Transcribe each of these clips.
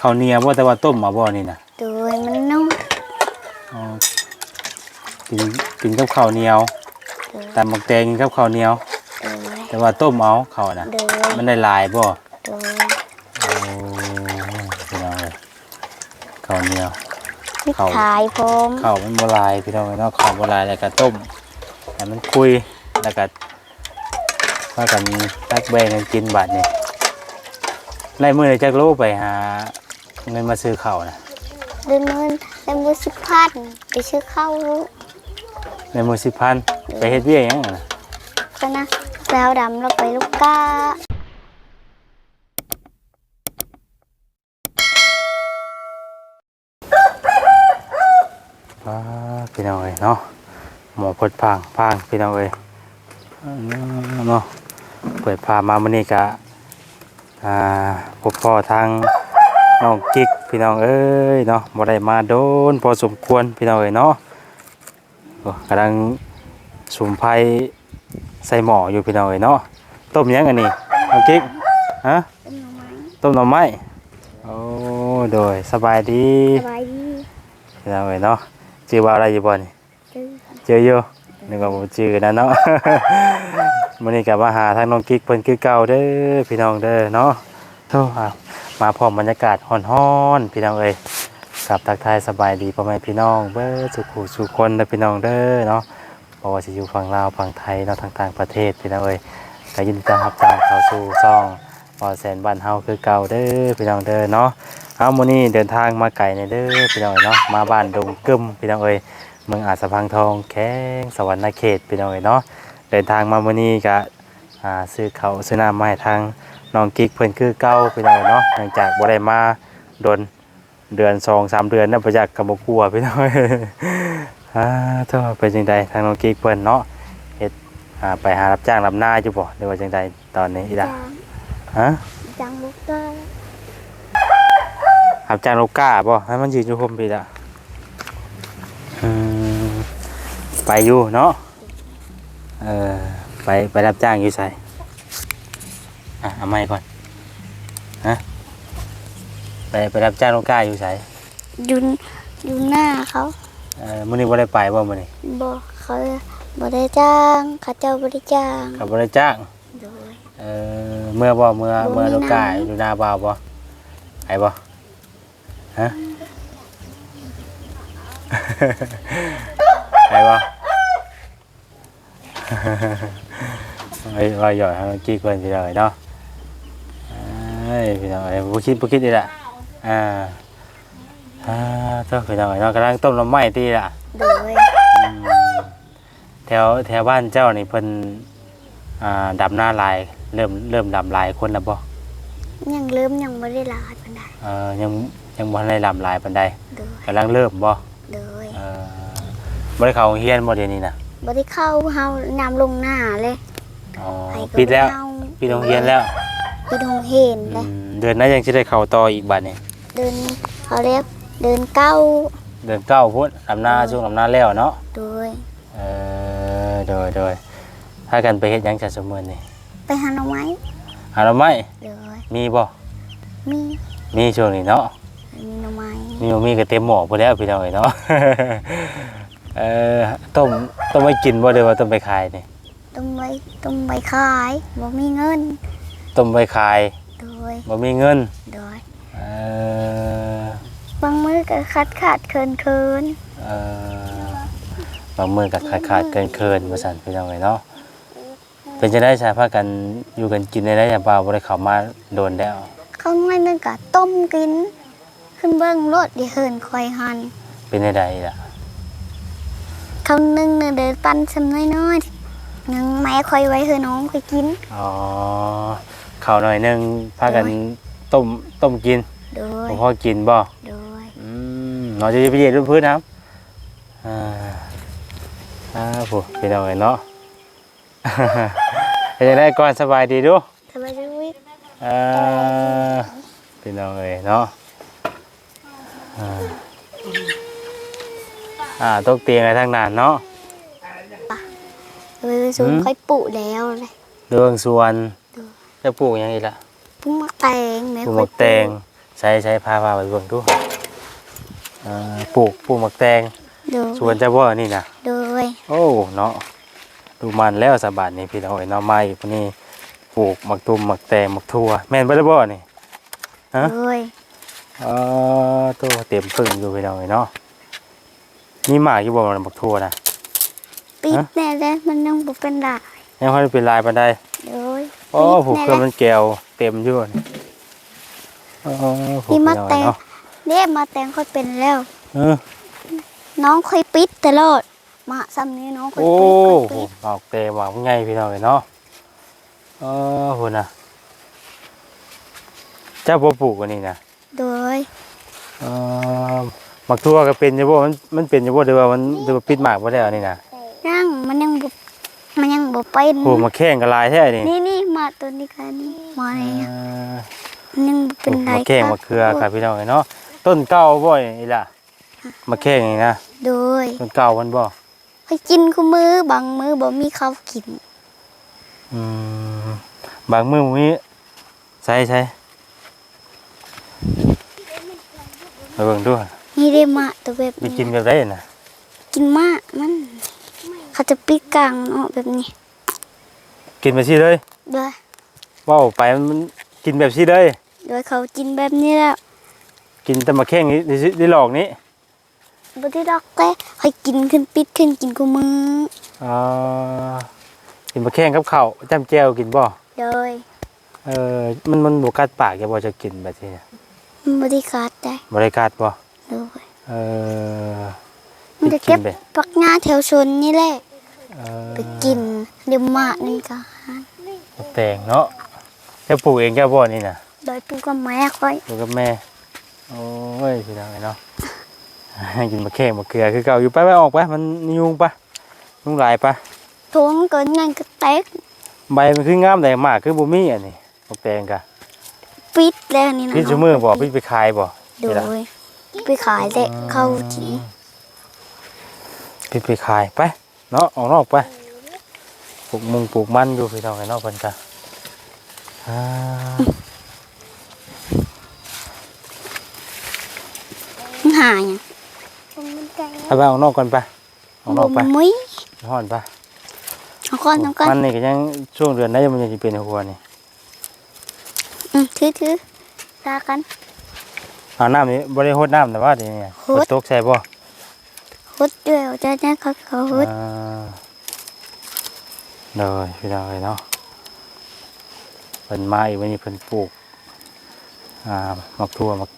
ข้าวเหนียวบ่แต่ว่าต้มมาบ่นี่น่ะโดยมันนุ่มอ๋อกินกินกับข้าวเหนียวโดยตำบักแตงกินกับข้าวเหนียว โดยแต่ว่าต้มเอาข้าวน่ะ โดยมันได้หลายบ่ โดยโอ้พี่น้องเอ้ยข้าวเหนียวมีเข้าขายพร้อมข้าวมันโบราณพี่น้องเนาะข้าวโบราณแล้วก็ต้มให้มันคุยแล้วก็พากันตักแบ่งกันกินบัดนี่ไล่มือเลยจักรู้ไปหา เงินมาซื้อข้าวนะเดินเงินเต็มบุสิพันไปซื้อข้าวรู้ในมือสิบพันไปเฮ็ดเบี้ยหยังอะนะก็นะแล้วดำเราไปลูกก้าว้าพี่น้องเอ้ยเนาะหมอพดพางพางพี่น้องเอ้ยเอาเนาะเปิดพามามื้อนี้กะอ่าพบพ่อทาง น้องกิ๊กพี่น้องเอ้ยเนาะบ่ได้มาโดนพอสมควรพี่น้องเอ้ยเนาะกำลังสุมไฟใส่หม้ออยู่พี่น้องเอ้ยเนาะต้มยังอันนี้น้องกิ๊กฮะต้มหน่อไม้โอ้โดยสบายดีสบายดีพี่น้องเอ้ยเนาะชื่อว่าอะไรอยู่บ่นี่จื้อเจออยู่นึกว่าบ่ชื่อนะเนาะมื้อนี้ก็มาหาทางน้องกิ๊กเพิ่นคือเก่าเด้อพี่น้องเด้อเนาะโธ่อะ มาพร้อมบรรยากาศร้อนๆพี่น้องเอ้ยกับทักทายสบายดีพ่อแม่พี่น้องเบิดสุขุสุขคนเด้อพี่น้องเด้อเนาะบ่ว่าสิอยู่ฝั่งลาวฝั่งไทยเนาะทางต่างประเทศพี่น้องเอ้ยก็ยินดีต้อนรับตามเข้าสู่ช่องบ่แสนบ้านเฮาคือเก่าเด้อพี่น้องเด้อเนาะเอามื้อนี้เดินทางมาไกลในเด้อพี่น้องเอ้ยเนาะมาบ้านดงกึมพี่น้องเอ้ยเมืองอาสพังทองแข้งสวรรค์เขตพี่น้องเอ๋ยเนาะเดินทางมามื้อนี้ก็อ่าซื้อเขาซื้อน้ำมาให้ทาง น้องกิ๊กเพิ่นคือเก่าพี่น้องเอ๋ยเนาะหลังจากบ่ได้มาโดนเดือน2 3เดือนนะบ่อยากกับบ่กลัวพี่น้องเอ้ยอ่าเท่าเป็นจังไดทางน้องกิ๊กเพิ่นเนาะเฮ็ดอ่าไปหารับจ้างรับหน้าอยู่บ่หรือว่าจังไดตอนนี้อีจัล่ะฮะจังลูกก้ารับจ้างลูกก้าบ่ให้มันยืนอยู่คมพี่ล่ะอืมไปอยู่เนาะเออไปไปรับจ้างอยู่ใส่ อะเอาไม้ก่อนฮะไปไปรับจ้างลูกก้าอยู่ใส่ยุนยุนหน้าเขาเออมื้อนี้บ่ได้ไปบ่มื้อนี้บอกเขาบ่ได้จ้างเขาเจ้าบ่ได้จ้างก็บ่ได้จ้างโดย เออเมื่อบ่เมื่อบ่มีเมื่อลูกก้าน้ำอยู่หน้าบ่าวบ่ไปบ่ฮะ ไปบ่ไอ้ว่าหย่อยให้มันกี้เพิ่นสิเลยเนาะเอ้ยพี่น้องเอ้ยบ่คิดบ่คิดนี่แหละอ่าอ่าเจ้าพี่น้องเอ้ยเนาะกำลังต้มน้ำไม้ตีล่ะโดยอืมแถวแถวบ้านเจ้านี่เพิ่นอ่าดำหน้าลายเริ่มเริ่มดำลายคนแล้วบ่ยังเริ่มยังไม่ได้ลาดปานใดเอ่อยังยังบ่ทันได้ดำลายปานใดโดยกำลังเริ่มบ่โดยเอ่อบ่ได้เข้าโรงเรียนบ่เดี๋ยวนี้น่ะบ่ได้เข้าเฮานำลงหน้าเลยอ๋อไปก็ปิดแล้วบ่เข้าปิดโรงเรียนแล้ว ปิดโรงเรียนอืเลยมเดือนหน้ายังสิได้เข้าต่ออีกบัดนี้เดินเขาเรียกเดินเก้าเดือนเก้าพุ่นดำหน้าช่วงดำหน้าแล้วเนาะโดยเออโดยโดยถ้ากันไปเฮ็ดหยังจัดสมมุตินี่ไปหาหน่อไม้หาหน่อไม้โดยมีบ่มีมีช่วงนี้เนาะ มีหน่อไม้มีบ่มีก็เต็มหม้อพุ่นแล้วพี่น้องเอ้ยเนาะ เออต้มต้มไว้กินบ่เด้อว่าต้มไปขายนี่ต้มไว้ต้มไว้ขายบ่มีเงิน ต้มไว้ขายโดยบ่มีเงินโดยเออบางมื้อก็ขาดขาดเคินเคินเออบางมื้อก็ขาดขาดเกินเกินว่าซั่นพี่น้องเอ้ยเนาะเป็นจะได้ใช้พากันอยู่กันกินได้ได้อย่างบ่าวบ่ได้เข้ามาโดนแล้วข้าวน้อยนึงก็ต้มกิน ขึ้นเบิ่งรถดิเฮินคอยหันเป็นได้ใดล่ะข้าวนึงน่ะเดินปั้นซำน้อยๆนังแม่คอยไว้เฮือน้องคอยกินอ๋อ ข้าวหน่อยหนึงพากันต้มต้มกินโดย บ่พอกินบ่โดย อืมเนาะจะไปเหยียดพื้นนะครับอ่าอ่าผู้พี่น้องเอ้ยเนาะ เป็นจังไดก่อนสบายดีเดูสบายดีวิทอ่าพี่น้องเอ้ยเนาะอ่าอ่าตกเตียงอะไรทั้งนั้นเนาะเว้ยสูงหืมค่อยปุแล้วเลยเรื่องส่วนดู จะปลูกหยังอีกล่ะปุ้งมักแตงแม่ปลูกค่หมอยกแตงใช้ใช้พาพาไปเบิ่งดูเอ่อปลูกปลูกหมักแตงโดยสวนเจ้าบ่นี่นะโดยโอ้เนาะดูมันแล้วสะบาดนี่พี่น้องเอ้ยเนาะไม้พวกนี้ปลูกหมักตุ่มหมักแตงหมักทั่วแม่นบ่ได้บ่นี่ฮะโดยเออตัวเต็มปึ่งอยู่พี่น้องเอ้ยเนาะมีหมากอยู่บ่หมักทั่วนะ ปิดฮะ แน่แล้วมันยังบ่เป็นได้ยังค่อยเป็นลายปานใด โดยโอ้ปิดผูกแน่เครื่องแล้วมันแก้วเต็มอยู่นี่เออผูกนี่พี่มาน้องแต่เอ้ยงเนาะเด้มาแต่งค่อยเป็นแล้ว เออน้องค่อยปิดตลอดมาซ้ำนี้น้องค่อยโอ้ปิดค่อยโหปิดหมากแตงหมากใหญ่พี่น้องเอ้ยเนาะเออพุ่นน่ะเจ้าบ่ปลูกอันนี้นะโดยเอ่อหมักทั่วก็เป็นอยู่บ่มันมันเป็นอยู่บ่หรือว่ามันหรือว่าปิดหมากบ่ได้อันนี้นะยังมันยังบ่ มันยังบ่เป็นโอ้มาแข่งกับลายแท้นี่นี่นี่มาตัวนี้กันนี่มาเอเนี่ยอมันยังบ่เป็นไรมาแข่งมาเครือครับพี่น้องเอ้ยเนาะต้นเก่าบ่นี่ล่ะมาแข่งนี่นะโดยต้นเก่ามันบ่ให้กินคู่มือบางมือบ่มีข้าวกินอืมบางมื้อมีใช่ใช่ไปเบิ่งดูนี่ได้มาตัวแบบไปนี้กินแบบไดน่ะกินมากมัน เขาจะปิดกลางเนาะแบบนี้กินไปสิเลยโดยเว้าไปมันกินแบบสิเลย โดยเขากินแบบนี้แล้วกินแต่มาแข่งนี่ได้หลอกนี้บ่ได้ดอกแต่ให้กินขึ้นปิดขึ้นกินคู่มืออ่ากินมาแข่งกับข้าวจ้ำแจ่วกินบ่โดยเออมันมันบกัดปากอย่าบ่จะกินแบบนี้เนี่ยมันบ่ได้ขาดได้บริกัดบ่โดยเออมัน จะเก็บไปปักหญ้าแถวชนนี่แหละเออไปกินเดี๋ยวมานี่ก็หาแตงเนาะจะปลูกเองแก้บ่นี่น่ะโดยปูกับแม่ค่อยปลูกกับแม่โอ้ยพี่น้องเนาะกินมาแข่งมาเกลือคือเก่าอยู่ไปไปออกไปมันยุงปะยุงหลายปะทวงเกินเงินก็แตกใบมันคืองามแต่หมากคือบ่มีอันนี้บักแตงกะปิดแล้วนี่นะพี่ชูมือบ่พี่ไปขายบ่โดยไปขายแต่เข้ากิ นพี่ไปขายไปเนาะออกนอกไปปลูกมุงปลูกมันอยู่พี่น้องไอ้เนาะเพิ่นกะอ่ามันหาหยังไปไปออกนอกก่อนไปออกนอกไปบ่มุ้ยฮ้อนไปเอาก่อนเอาก่อนมันนี่ก็ยังช่วงเดือนไหนมันยังสิเป็นหัวนี่อืมถือถือตากันเอาน้ำนี่บ่ได้โฮดน้ำแต่ว่าเดี๋ยวนี้โฮดฝนตกใส่บ่ ฮดด้วยเอาจะได้เขาเขาฮดอ่าเลยพี่น้องเอ้ยเนาะเพิ่นมาอีกวันนี้เพิ่นปลูกอ่ามักทั่วมัก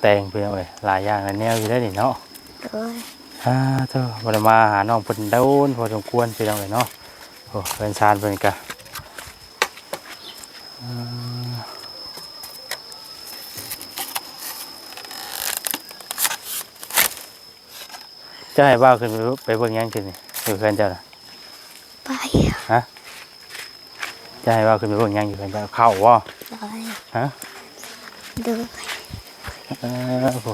แตงพี่น้องเอ้ยหลายอย่างหลายแนวอยู่ได้อนี่เนาะโดยอ่าเถอะบ่ได้มาหาน้องเพิ่นโดนพอสมควรพี่น้องเอ้ยเนาะโอ้เป็นชานเพิ่นกะอ่า จะให้บ้าวขึ้นไปเบิ่งไปเบิ่งหยังขึ้นนี่อยู่เพื่อนเจ้าน่ะไปจะให้บ้าวขึ้นไปเบิ่งหยังอยู่เพื่อนเจ้าเข้าบ่ ไปฮะโดยเออโอ้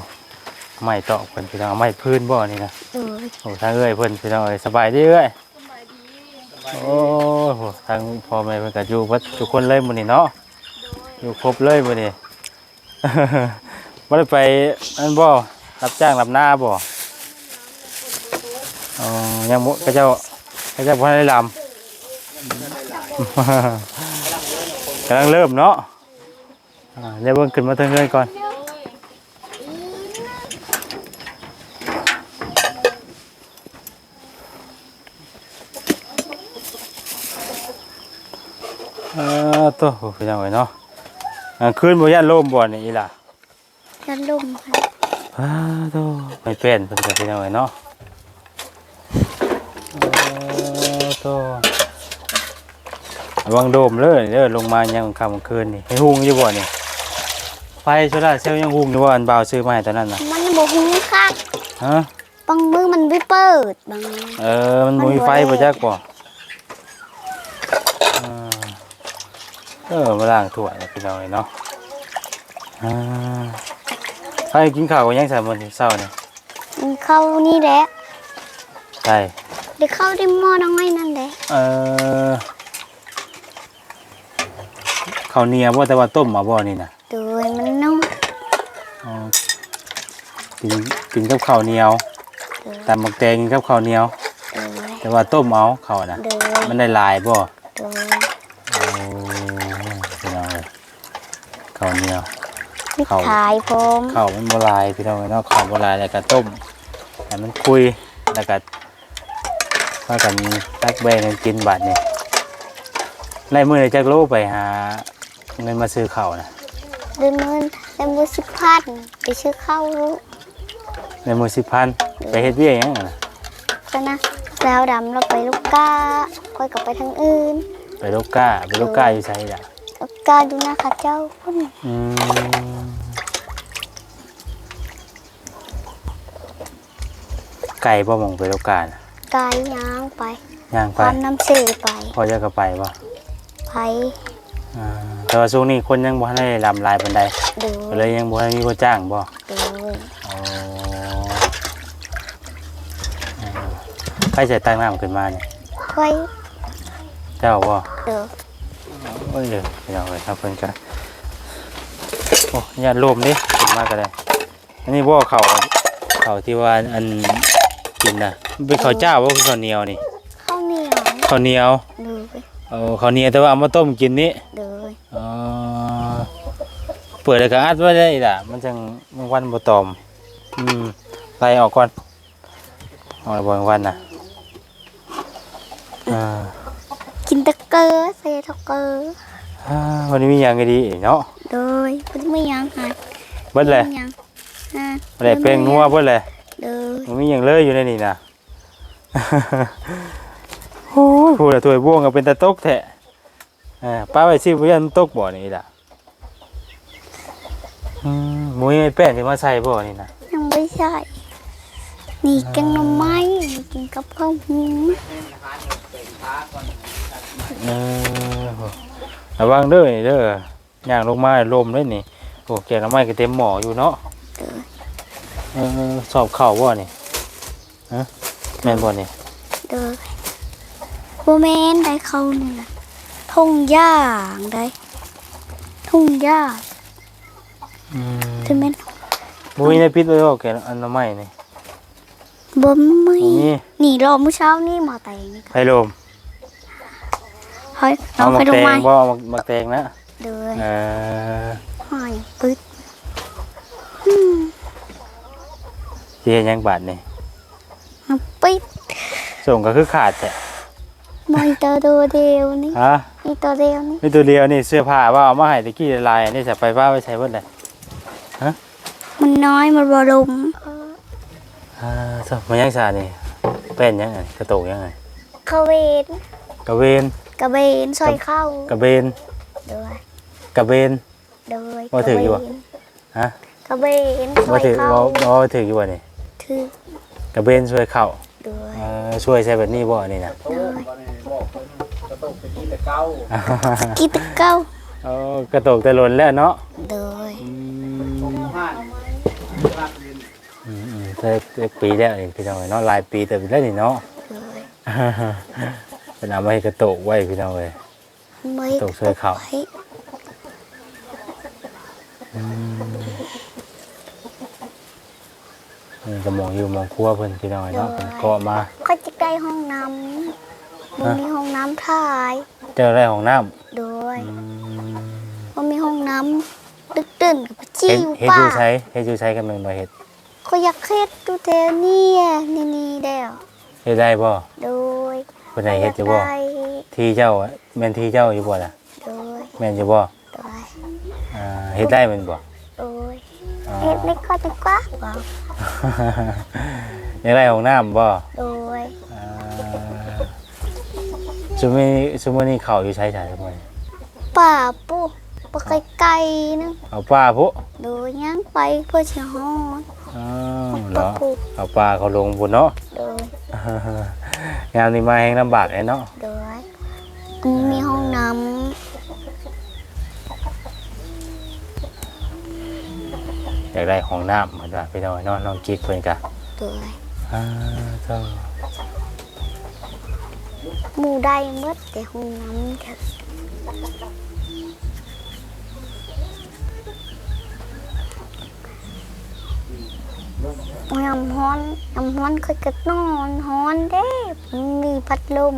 ไม่ตอกเพิ่นพี่น้องเอาไม้พื้นบ่นี่นะโดยโอ้ทางเอ้ยเพิ่นพี่น้องเอ้ยสบายดีเอ้ยโอ้โหทางพ่อแม่เพิ่นก็อยู่เบิดทุกคนเลยมื้อนี้เนาะอยู่ครบเลยมื้อนี้ บ่ได้ไปอันบ่รับจ้างรับหน้าบ่อ๋อ ยังบ่เขาเจ้าเขาเจ้าบ่ได้ลำกำลังเริ่มเนาะอ่าเดี๋ยวเบิ่งขึ้นมาเทิงเงินก่อนเออตัวโอ้พี่น้องเอ้ยเนาะกลางคืนบ่ย่านลมบ่นี่อีหล่ะจะลมค่ะ อ้าตัวไม่เป็นเพิ่นก็พี่น้องเอ้ยเนาะเออ ตัวระวังโดมเลยเด้อลงมายังค่ำกลางคืนนี่ให้หุงอยู่บ่นี่ไฟโซล่าร์เซลล์ยังหุงอยู่บ่อันบ่าวซื้อมาให้ตอนนั้นน่ะมันบ่ฮู้คักฮะบางมือมันไม่เปิดบางเออมันบ่มีไฟบ่จักบ่เออเออมาล้างถ้วยนะพี่น้องเอ้ยเนาะอ่าไปกินข้าวกันยังใส่มื้อนี้เช้านี่มันเข้านี่แหละใช่ เดี๋ยวเข้าได้หม้อน้อยนั่นแหละเออข้าวเหนียวบ่แต่ว่าต้มมาบ่นี่นะโดยมันนุ่มอ๋อกินกินกับข้าวเหนียวโดยตำบักแตงกินกับข้าวเหนียว โดยแต่ว่าต้มเอาข้าวน่ะ โดยมันได้หลายบ่ โดยโอ้พี่น้องเลยข้าวเหนียวมีเขาขายพร้อมข้าวมันโบราณพี่น้องเอ้ยเนาะข้าวโบราณแล้วก็ต้มให้มันคุยแล้วก็ว่ากันตักแบ่งกันกินบาดนี่ไล่มือเลยจักโลไปหา เงินมาซื้อข้าวนะเดินเงินเดินมือสิบพันไปซื้อข้าวในมือสิบพันไปเฮ็ดเบี้ยหยังน่ะก็นะแล้วดำเราไปลูกก้าค่อยกลับไปทางอื่น ไปลูกก้าไปลูกก้าอยู่ไสล่ะลูกก้าดูนะค่ะเจ้าพุ่นอืมไก่บ่หมองไปลูกก้าน่ะ กายย่างไปย่างคไปวามน้ำสื่อไปพอจะก็ไปบ่ไปอ่าแต่ว่าช่วงนี้คนยังบ่ทันได้ลำลายปานใดดูก็เลยยังบ่ทันมีคนจ้างบ่ดูอ๋อใครจะตั้งน้ำขึ้นมาเนี่ยค่อยเจ้าบ่ดูโอ้ยเดี๋ยวไปเอาเลยครับเพิ่นก็โอ้ยาติรวมดิขึ้นมาก็ได้อันนี้บ่เขาเขาที่ว่าอัน กินน่ะมันเป็นข้าวเจ้าบ่คือข้าวเหนียวนี่ข้าวเหนียวข้าวเหนียวดูไปเออข้าวเหนียวแต่ว่าเอามาต้มกินนี่ดูอ๋อเปิดแล้วก็อัดไว้ได้ล่ะ มันจังมันวันบ่ตอม อืมไล่ออกก่อนเออกบ่วันน่ะอ่ากินตะเกียบใส่ตะเกียบอ่าวันนี้มีหยังก็ดีเนาะโดยพุ่นไม่ยังหายเบิดเลยไม่ยังอ่าบ่ได้เป้งนัวเบิดเลยโดย มันมีหยังเลยอยู่ในนี่นะโอ้ยพูดแล้วถ้วยบ่วงก็เป็นตะตกแท้อ่าป้าไว้สิบ่ยันตกบ่นี่ล่ะอืมหมูยไอ้แป้งที่มาใส่บ่นี่นะยังไม่ใช่นี่แกงหน่อไม้นี่กินกับข้าวหุงเออระวังเด้อนี่เด้อย่างลงมาลมเลยนี่โอ้แกงน้ำไม้ก็เต็มหม้ออยู่เนาะเออสอบเข่าบ่นี่ ฮะแม่นบ่นี่โดยโบแมนได้เข้านี่นะทงย่างได้ทงย่างอืมใช่ไหมนบ่มีในปิดเลยบ่แกงอันน้ำไม้นี่บ่ไม่บ่มีนี่รอมื้อเช้านี่มาแต่งนี่ไผลมเฮ้ยน้อเอางมาไปดูแตไหมงบ่เอามามาแตงนะเด้อเออหอยปึ๊ดสิเฮ็ดหยังบาดนี่น้ำ ปิ๊ดส่งก็คือขาดแท้มีตัวเดียวนี่ฮะมีตัวเดียวนี่มีตัวเดียวนี่เสื้อผ้าว่าเอามาให้ตะกี้ลายอันนี้จะไปว่าไว้ใช้เบิดเลยมันน้อยมันบรมอ่าซะมันยังซานี่เป็นยังไงกระโตกยังไงกระเวนกระเวนกระเวนซอยเข้ากระเบนเด้อกระเบนเด้อว่าถืออยู่ปะฮะกระเวนซอว่ายถือเข้าว่าว่าถืออยู่บ่นี่ถือ กระเบนช่วยเข้าเด้อเออช่วยใช้แบบนี้บ่นี่นะเด้อก็ต้องไปที่ตะเก้ากีตะเก้าโอ้กระโตกตะลนแล้วเนาะเด้ออืมห้านห้านเรียนอืมอืมเธอเธอปีแล้วนี่พี่น้องเนาะหลายปีแต่ปีแล้วนี่เนาะเด้อเป็นเอาไว้ให้กระโตกไว้พี่น้องเลย ไม่ตกซอยเข้าไว้ นี่ก็มองอยู่มองครัวเพิ่นพี่น้องเนาะเพิ่นเกาะมา ก็จะใกล้ห้องน้ำมันมีห้องน้ำถ่ายเจอได้ของน้ำด้วยอืมมันมีห้องน้ำตึกตื่นกับจิ้เฮ็ดวเฮ็ดป้าอยู่ใช้เฮ็ดอยู่ใช้กันแม่นบ่เฮ็ดก็อยากเฮ็ดดูเทนี่นี่นี่เดียวเฮ็ดได้บ่โดยเพิ่นให้เฮ็ดอยู่บ่ได้ที่เจ้าอะแม่นที่เจ้าอยู่บ่ล่ะโดยแม่นอยู่บ่โดยอ่าเฮ็ดได้แม่นบ่โดยอ่า เฮ็ดไม่ก็ดีกว่าบ่อยากได้ของน้ำบ่โดยอ่าซุมื้อนี้ซุมื้อนี้เขาอยู่ใช้ใช้ซุมื้อนี้ป่าปุ๊ปไกลๆนึงเอาปลาพุโดยย่างไปเพื่อเชียฮอดอ้าวเหรปะอปุ๊เอาปลาเขาลงพุ่นเนาะ โดย งานนี้มาแฮงลำบากเลยเนาะโดยมันมีห้องน้ อยากได้ของน้ำเหมือนว่าพี่น้องเนาะน้องกิ๊กเพิ่นก็ำโดยอ่าเจ้าหมู่ได้หมดแต่ห้องน้ำเถอะน้ำฮ้อนน้ำฮ้อนค่อยก็นอนฮ้อนเด้มีพัดลม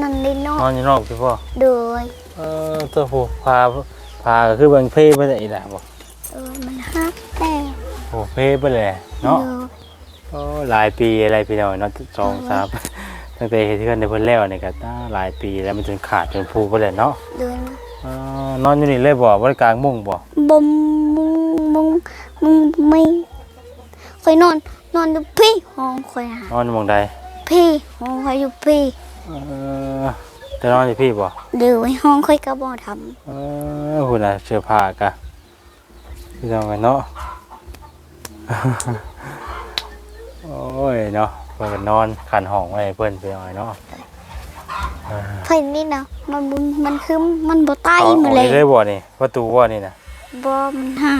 นั่นได้นอนนอนอยู่นอกพี่พ่อโดยเออตัวผู้พา พาก็คือเบิ่งเพ่ไปได้อีหล่ะบ่เออมันฮักแต่โอ้เพ่ไปเลยเนาะโดยโอ้หลายปีอะไรพี่น้อยเนาะสองสามตั้งแต่เฮ็ดเทือนในเพิ่นแล้วนี่ก็ตาหลายปีแล้วมันจนขาดจนพูไปเลยเนาะโดยเออนอนอยู่นี่เลยบ่บ่ได้กลางมุ้งบ่บมมุงมุงมุงไม่ค่อยนอน นอนอยู่พี่ห้องค่อยหานอนอยู่หม่องใดพี่ห้องค่อยอยู่พี่เออ จะนอนอยู่พี่บ่เดี๋ยวไว้ห้องค่อยก็บ่ทเออหุ่นน่ะเสื้อผ้ากะพี่น้องกันเนาะ โอ้ยเนาะเพิ่นก็นอนคันห้องไว้ให้เพิ่นพี่น้อยเนาะำไฟนี่นะมันบุญมันคือมันบ่ใต้เอามาเอาเลยเลยบ่นี่ประตูบ่นี่น่ะบ่มันห่า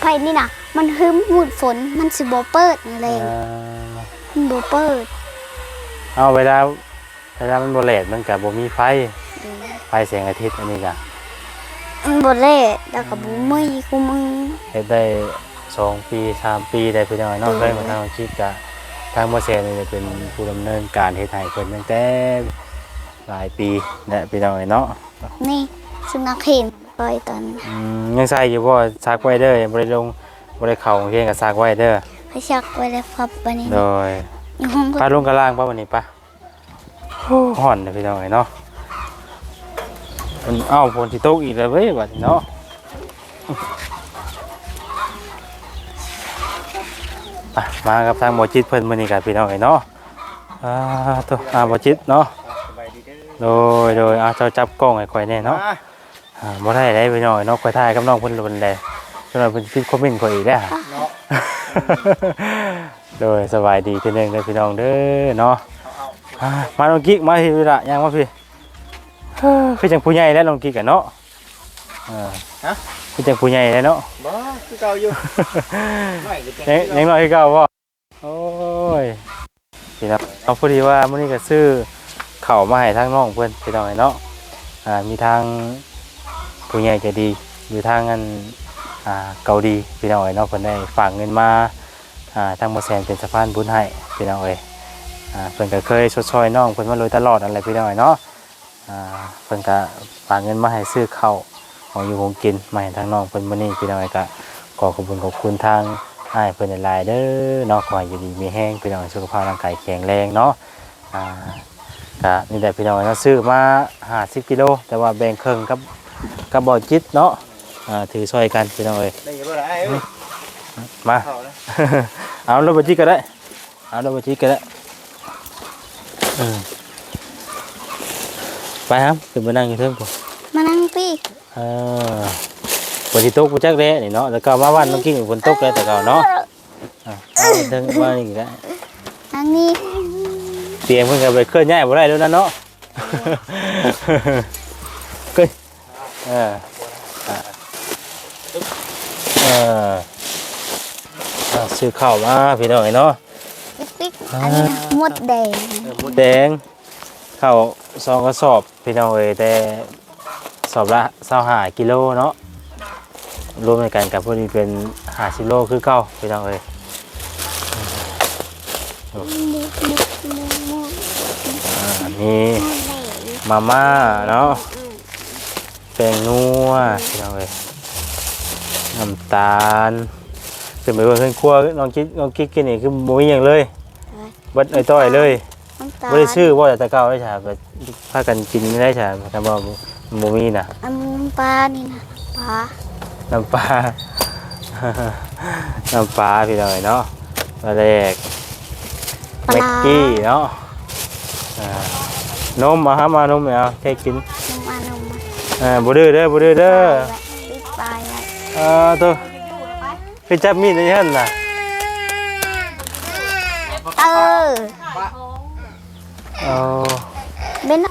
ไฟนี่นะมันคือหมุดฝนมันสิบ่เปิดมาเลยเออมันบ่เปิดเอาเวลา เวลามันบ่แลดมันก็บ่มีไฟ ไฟแสงอาทิตย์อันนี้ก็มันบ่เละแล้วก็บ่มีกูมึงเฮ็ดได้สองปีสามปีได้พี่น้อยเนาะอืมเคยมาทางคิดกะทางบ่แซนนี่เป็นผู้ดำเนินการเฮ็ดให้เพิ่นตั้งแต่หลายปีและพี่น้อยเนาะนี่สุนัขเห็นปล่อยตอนอืมยังใส่อยู่บ่ซักไว้เด้อยังบ่ได้ลงบ่ได้เข้าโรงเรียนก็ซักไว้เด้อให้ชักไว้แล้วพับไปนี่โดยอยู่ห้องก็พาลงกระล่างป่ะวันนี้ปะโอ้ ห่อนเลยพี่น้องเอ้ยเนาะมันเอ้าฝนที่ตกอีกแล้วเว้ยบัดนี้เนาะไปมากับทางหมอจิตเพิ่นมื้อนี้กันพี่น้องเอ้ยเนาะอ่าตัวอ่าหมอจิตเนาะสบายดีเด้อโดยโดยเอาเจ้าจับกล้องให้ข่อยแน่เนาะอะอ่าบ่ได้ได้พี่น้องเอ้ยเนาะข่อยถ่ายกับน้องเพิ่นโดนเลยจนว่าเพิ่นพิดคอมเมนต์ข่อยอีกแล้วเนาะโดยสบายดีทีหนึงเด้อพี่น้องเด้อเนาะเอาเอาอ่า มาลองกิ๊กมาพี่เวลายังมาพี่เฮ้อคือจังผู้ใหญ่แล้วลองกิ๊กกันเนาะเออฮะคือจังผู้ใหญ่แล้วเนาะบ่คือเก่าอยู่ไม่ก็ยังจัยังน้อยคือเก่าบ่โอ้ยพี่น้องเอาพอดีว่ามื้อนี้ก็ซื้อข้าวมาให้ทางน้องเพิ่นพี่น้องเนาะอ่ามีทางผู้ใหญ่ใจดีอยู่ทางอันอ่าเกาหลีพี่น้องเนาะเพิ่นได้ฝากเงินมาอ่าทางบ่แซนเป็นสะพานบุญให้พี่น้องเอ้ย อ่าเพิ่นก็เคยชดช่วยน้องเพิ่นมาโดยตลอดอะไรพี่น้อยเนาะอ่าเพิ่นก็ฝากเงินมาให้ซื้อข้าวของอยู่ของกินมาให้ทางน้องเพิ่นมื้อนี้พี่น้อยก็ขอขอบคุณขอบคุณทางอ้ายเพิ่นหลายๆเด้อเนาะขอให้อยู่ดีมีแห้งพี่น้อยสุขภาพร่างกายแข็งแรงเนาะอ่าก็นี่แหละพี่น้อยเนาะซื้อมา50กิโลแต่ว่าแบ่งครึ่งกับกับบ่อจิตเนาะอ่าถือช่วยกันพี่น้อยได้ยินบ่ล่ะไอ้เอ้ยมาเข้านะเอารถบัจิตก็ได้ เอารถบัจิตก็ได้เออ ไปครับขึ้นมานั่งอยู่เทิงผมมานั่งพี่เออฝนที่ตกมาจักแล้นี่เนาะแล้วก็มาวันน้องกิ้งฝนตกแล้วแต่เก่าเนาะอะเอาเทิงมานี่ก็ได้นั่งนี่เตียงเพิ่งก็ไปเคลื่อนย้ายบ่ได้แล้วนะเนาะเฮ้ยเอออะเอออะซื้อข้าวมาพี่น้องเนาะปิ๊กปิ๊ก อันนี้มดแดงมดแดงเข้าซองกระสอบพี่น้องเอ้ยแต่สอบละเศร้าหากิโลเนาะรวมในกันกับพวกนี้เป็นหาสิโลคือเก้าพี่น้องเอ้ยอ่านี่มาม่าเนาะแป้งนัวพี่น้องเอ้ยน้ำตาลขึ้นไปเบิ่งเครื่องครัวน้องกิ๊กน้องกิ๊กกินนี่คือบ่มีหยังเลย เบิดไอ้ต้อยเลยน้ำตาลบ่ได้ชื่อว่าแต่ตะเก้าได้ฉาแบบพากันกินไม่ได้ฉาแต่ว่าบ่มีน่ะอันน้ำปลานี่นะปลาน้ำปลา น้ำปลาพี่หน่อยเนาะปลาแรกปลา แม็กกี้เนาะอ่านมมาฮะมานมเนี่ยเอาแค่กินนมมานมมาอ่าบุดื้อเด้อบุดื้อเด้อปิดปลายไว้ เออตัวพี่จับมีดในยันน่ะ เออ เอา เบน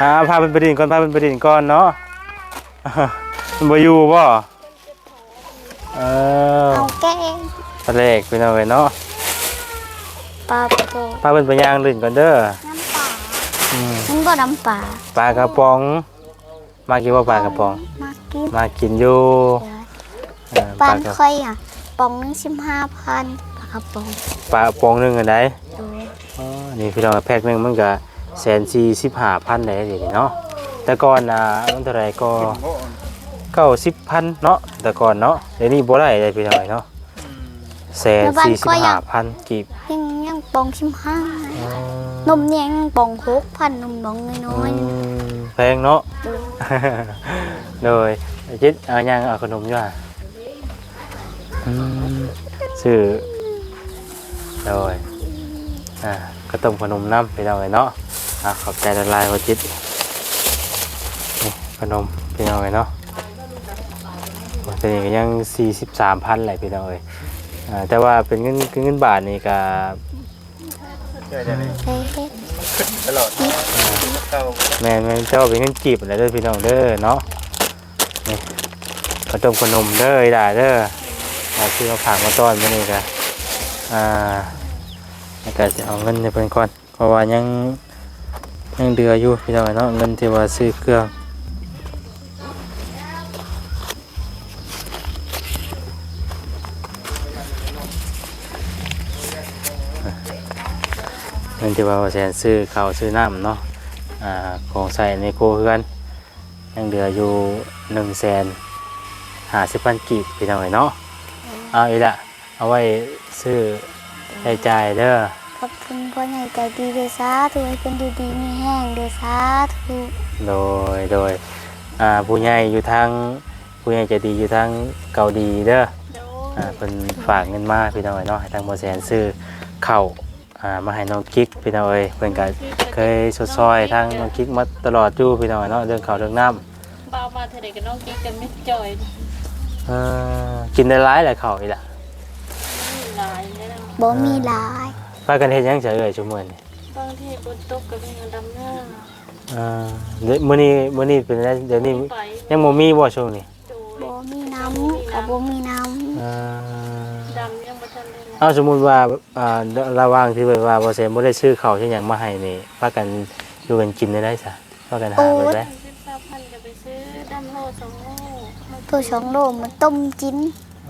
หาพาเป็นประดินก่อนพาเป็นประดินก่อนเนาะมันบ่อยู่บ่เออเอาแกงปลาแรกพี่หน่อยเนาะปลาโปพาเป็นไปย่างลื่นก่อนเด้อน้ำปลาอืมมันบ่น้ำปลาปลากระป๋อง มากี่ว่าปลากระป๋อง มากินมากินอยู่เดี๋ยวเออปาลานกระค่อยอะปองหนึงสิบห้าพันปลากระป๋องปลาโปองหนึงอันใด โดย อ๋อนี่พี่น้องแพ็คหนึ่งมันก็ แสนสี่สิบห้าพันได้เดี๋ยวนี้เนาะแต่ก่อนอะมันเท่าไหรก็เก้าสิบพันเนาะแต่ก่อนเนาะเดี๋ยวนี้บ่ได้เลยพี่น้องเนาะแสนสี่สิบห้าพันกีบยังยังปองสิบห้าอ๋อนมเนี่ยยังปองหกพันนมน้องน้อยอืมแพงเนาะๆโดยโดยไอ้จิตเอาย่างเอาขนมอยู่อะอืมซื้อโดยอ่าก็ต้มขนมน้ำไปเอาไว้เนาะ อะขอบใจละลายว่าจิตนี่ขนมไปเอาไว้เนาะโอ้ตัวนี้ก็ยังสี่สิบสามพันเลยพี่น้องเอ้ยอ่าแต่ว่าเป็นเงินเงินบาทนี่ก็เดี๋ยวจะได้เฮ้ยเฮ้ยตลอดเก่าแม่นแม่นเจ้าเป็นเงินจีบอะไรเด้อพี่น้องเด้อเนาะนี่ขนมขนมเด้อไอ้ด่าเด้อเอาชื่อมาผักมาต้อนมานี่กะอ่าแล้วก็จะเอาเงินให้เพิ่นก่อนเพราะว่ายัง ยังเดืออยู่พี่น้องเนาะเงินที่ว่าซื้อเครื่องเงินที่ว่าแสนซื้อข้าวซื้อน้ำเนาะอ่าของใส่ในโคเฮือนยังเหลืออยู่หนึ่งแสนหาสิบพันกีบพี่น้องเอ้ยเนาะเอาอีกละเอาไว้ซื้อใช้จ่ายเด้อ ขอบคุณพ่อใหญ่ใจดีเดอสาธุให้เป็นดีดีมีแห้งเดอสาธุโดยโดยอ่าผู้ใหญ่อยู่ทางผู้ใหญ่ใจดีอยู่ทางเกาหลีเด้ออ่าเป็นฝากเงินมาพี่น้องเอ้ยเนาะให้ทางโมแสนซื้อข้าวอ่ามาให้น้องกิ๊กพี่น้องเอ้ยเพิ่นก็เคยสดซอยทางน้องกิ๊กมาตลอดอยู่พี่น้องเอ้ยเนาะเรื่องข้าวเรื่องน้ำ เบามาเท่าไหร่ก็น้องกิ๊กกันไม่จอยเอ่อกินได้ร้ายแหละเขาอีกละหลายเนี่ยนะบ่มีหลาย พากันเฮ็ดหยังเฉยเอ่ยชั่วโมงนี่บางทีฝนตกก็มีเงินดำหน้าเอ่อเดี๋ยวมื้อนี้มื้อนี้เป็นไงเดี๋ยวนี้ไปยังบ่มีบ่ช่วงนี้ดูบ่มีน้ำกับบ่มีน้เอ่อดำยังไม่ทันได้นะเอาสมมุติว่าอ่าระหว่างที่แบบว่าบ่เซนบ่ได้ซื้อข้าวซื้อหยังมาให้นี่พากันอยู่กันกินได้ได้ซะพากันหาไปได้สิบสามพันก็ไปซื้อดำโลสองโลำตัวสองโลมันต้มกิน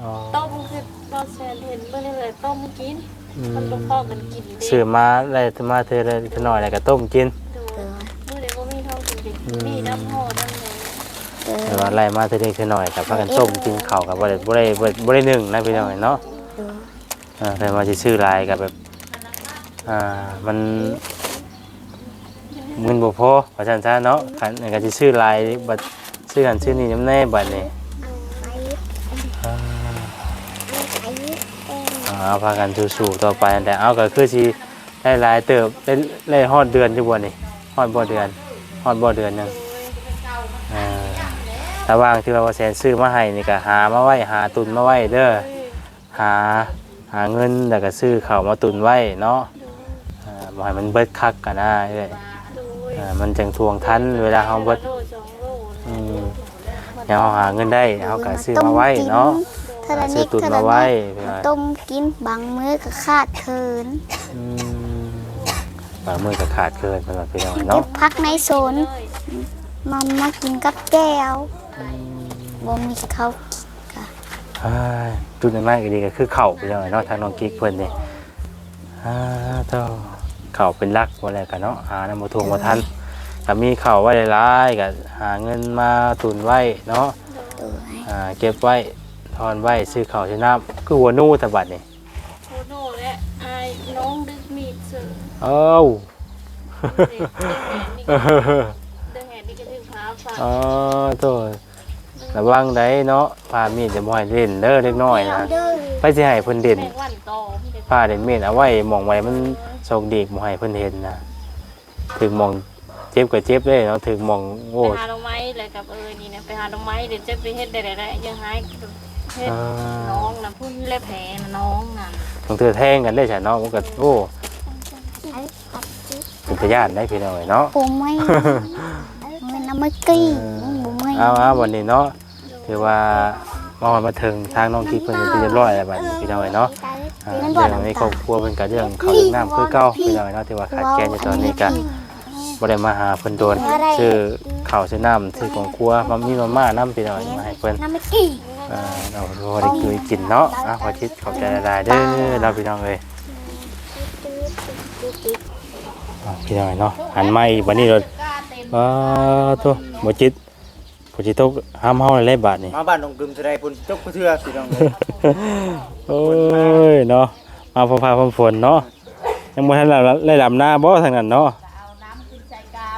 อ๋อต้มคือ เราแซนเห็นเมื่อไรต้มกินอืมันมก็พอกันกินเด็ซื้อมาได้มาเทื่อละเทื่อน้อยแล้วก็ต้มกินดูเมื่อไรก็มีท้องกินเด็กมีดำโลดำเลยเออแต่ว่าไล่มาเทื่อนี้เทื่อน้อยก็พากันต้มกินข้าวก็บ่ได้บ่ได้บ่ได้บ่ได้นึ่งนะพี่น้องเนาะเอออ่าแต่ว่าจะซื้อลายกับแบบอ่ามันเงินบ่พอว่าซั่นซะเนาะคันก็สิซื้อลายบัดซื้อหันซื้อนี่นำแน่บัดนี้ เอาพากันสู้ๆต่อไปแต่เอาก็คือสิได้หลายเติบได้ได้ฮอดเดือนอยู่บ่นี่ฮอดบ่เดือนฮอดบ่เดือนหนึงอ่าระหว่างที่ว่าแสนซื้อมาให้นี่ก็หามาไว้หาตุนมาไว้เด้อหาหาเงินแล้วก็ซื้อข้าวมาตุนไว้เนาะอ่าบ่ให้มันเบิดคักกันนะเอ้ยอ่ามันจังทวงทันเวลาเฮาเบิดโลสองโลอืมเดี๋ยวเฮาหาเงินได้เฮาก็ซื้อมาไว้เนาะ เท่าอ่าละซื้นิอดตุนเท่ามาละไว้นิดพี่น้อยต้มกินบางมื้อก็ขาดเคินอืมบางมื้อก็ขาดเกินสำหรับพี่น้อยกินเนาะพักในโซนเลยมามากินกับแก้วบ่มีข้าวกินกะอ้ายจุดนั้นก็ดีก็คือข้าวพี่น้อยเนาะทางน้องกิ๊กเพิ่นนี่อ่าเจ้าข้าวเป็นหลักบ่แล้วกันเนาะหานำบ่ทวงบ่ทันก็มีข้าวไว้หลายๆก็หาเงินมาตุนไว้เนาะเอออ่าเก็บไว้ ทอนไว้ซื้อข้าวซื้อน้ำคือหัวนู่ตะบัดนี่โคโน่และอายน้องดึกมีดเสือเอ้าเด็กเด็กแหนนี่เด็กแหนนี่ก็ถึงพาฝากอ๋อโตระวังได้เนาะพามีดจะบ่ให้เล่นเด้อเล็กน้อยนะเด้อไปสิให้เพิ่นเด่นแม่งวันต่อพี่เด็กพาเด่นมีดเอาไว้หมองไว้มันส่งเด็กบ่ให้เพิ่นเห็นนะถึงหมองเจ็บก็เจ็บเลยเนาะถึงหมองโอ้ไปหาดอกไม้เลยกับเออนี่นะไปหาดอกไม้เดี๋ยวจะไปเฮ็ดได้ได้ยังหาย เฮ็ดน้องนะพุ่นเล็บแผลนะน้องน่ะต้องเตือแทงกันได้ใช่เนาะมันก็โอ้ไอ้ปัดจิเป็นพยานได้พี่น้อยเนาะปูไม่มันน้ำมันกี้บุ้ไม่เอาเอาวันนี้เนาะถือว่ามาวันมาถึงทางน้องกิ๊กเพิ่นเป็นที่เรียบร้อยแล้วบัดนี้พี่น้อยเนาะอ่าเรื่องในครอบครัวเป็นกับเรื่องเขาวเรื่องน้ำคือเก้าพี่น้อยเนาะที่ว่าขาดแคลนอยู่ตอนนี้ก็บ่ได้มาหาเพิ่นโดนซื้อข้าวซื้อน้ำซื้อของครัวมามีมาม่าน้ำพี่น้องมาให้เพิ่นน้ำไม่กี่เอ่อเราพอได้คุยกินเนาะอะขอชิดขอบใจหลายๆเด้อเราพี่น้องเอ้ยอะพี่น้องเอ้ยเนาะหันมาอีกวันนี้เราว้าวตัวบ่จิตบ่จิตตกห้ามเฮาเลยบาทนี่ มาบ้านน้องกึมจะได้พุ่นจกผู้เทื่อพี่น้องเลยโอ้ยเนาะมาพอพาพฝนเนาะยังบ่ทันได้ได้ดำหน้าบ่ทางนั้นเนาะ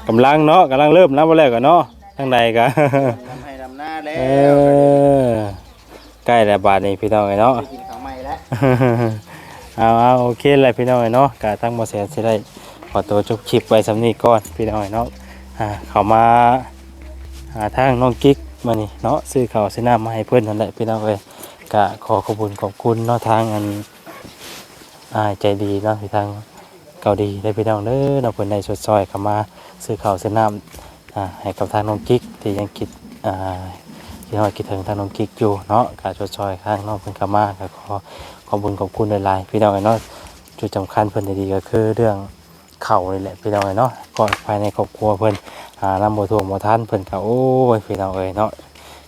กำลังเนาะกำลังเริ่มแล้วบ่แล้วก็เนาะทางใดก็ ทำให้ดำหน้าแล้เอวอใก ล้แล้วบาทนี้พี่น้องเอ้ยเนาะไปกินข้าวใหม่แล้ว เอาเอาโอเคเลยพี่น้องเอ้ยเนาะกะทั้งบ่แสนสิได้ขอตัวจบคลิปไว้สำนี้ก่อนพี่น้องเอ้ยเนาะอ่าเข้ามาหาทางน้องกิ๊กมานี่เนาะซื้อข้าวซื้อน้ำมาให้เพิ่นนั่นแหละพี่น้องเอ้ยกะขอขอบคุณขอบคุณเนาะทางอันอ่าใจดีเนาะที่ทางเกาดีได้พี่น้องเด้อเนาะเพิ่นได้สดซอยเข้ามาซื้อข้าวซื้อน้ำอ่าให้กับทางน้องกิ๊กที่ยังคิดอ่า ที่เราคิดถึงทางน้องกิ๊กอยู่เนาะการชดชอยข้างนองเพิ่นกามาก็ขอขอบคุญขอบคุณหลายๆพี่น้องเนาะจุดสำคัญเพิ่นดีๆก็คือเรื่องเข่านี่แหละพี่น้องเนาะก็ภายในครอบครัวเพิ่นหานำบ่ท่วงบ่ทันเพิ่นก็โอ้ยพี่น้องเอ้ยเนาะ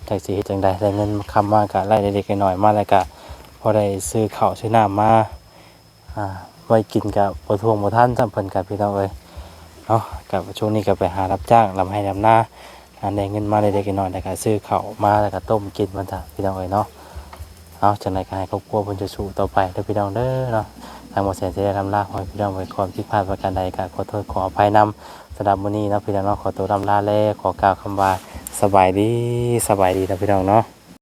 จักสิเฮ็ดจังไดได้เงินคำมาก็ไล่เล็กๆน้อยๆมาแล้วก็พอได้ซื้อข้าวซื้อน้ำมาอ่าไว้กินกับบ่ท่วงบ่ทันซ้ำเพิ่นกับพี่น้องเอ้ยเนาะกับช่วงนี้ก็ไปหารับจ้างลำให้ลำนา อันได้เงินมาได้เล็กน้อยแต่ก็ซื้อข้าวมาแล้วก็ต้มกินมันจ้ะพี่น้องเอ้ยเนาะเอาจังไดก็ให้ครอบครัวเพิ่นจะสู้ต่อไปเด้อพี่น้องเด้อเนาะทางบ่แสนสิได้ลำลาขอให้พี่น้องไว้ความผิดพลาดประการใดก็ขอโทษขออภัยนำสำหรับมื้อนี้เนาะพี่น้องเนาะขอตัวลำลาแล้วขอกล่าวคำว่าสบายดีสบายดีนะพี่น้องเนาะ